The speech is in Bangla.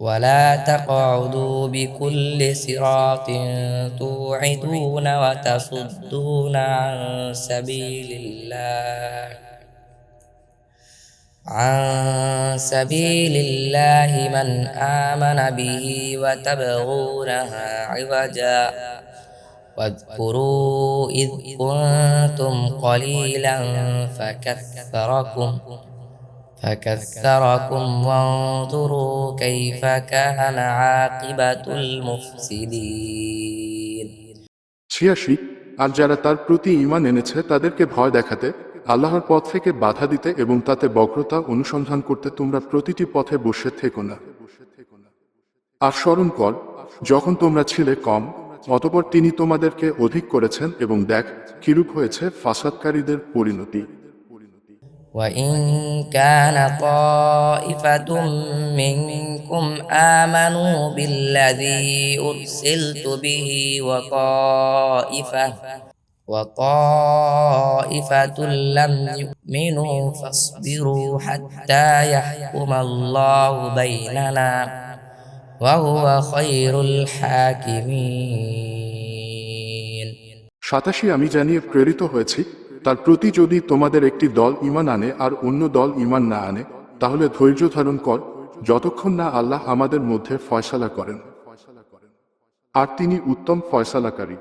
ولا تقعدوا بكل صراط توعدون وتصدون عن سبيل الله عن سبيل الله من آمن به وتبغونها عوجا واذكروا إذ كنتم قليلا فكثركم فكثركم وانظروا كيف كان عاقبة المفسدين ছিয়াশি আর যারা তার প্রতি ঈমান এনেছে তাদেরকে ভয় দেখাতে আল্লাহর পথ থেকে বাধা দিতে এবং তাতে বক্রতা অনুসন্ধান করতে তোমরা প্রতিটি পথে বসে থেকো না আর স্মরণ কর যখন তোমরা ছিলে কম অতপর তিনি তোমাদেরকে অধিক করেছেন এবং দেখ কিরূপ হয়েছে ফাসাদকারীদের পরিণতি وإن كان طائفة منكم آمنوا بالذي أرسلت به وطائفة وطائفة لم يؤمنوا فاصبروا حتى يحكم الله بيننا وهو خير الحاكمين সাতাশি আমি জানিয়ে প্রেরিত হয়েছি তার প্রতি যদি তোমাদের একটি দল ইমান আনে আর অন্য দল ইমান না আনে, তাহলে ধৈর্য ধারণ কর, যতক্ষণ না আল্লাহ আমাদের মধ্যে ফয়সালা করেন। আর তিনি উত্তম ফয়সালাকারী।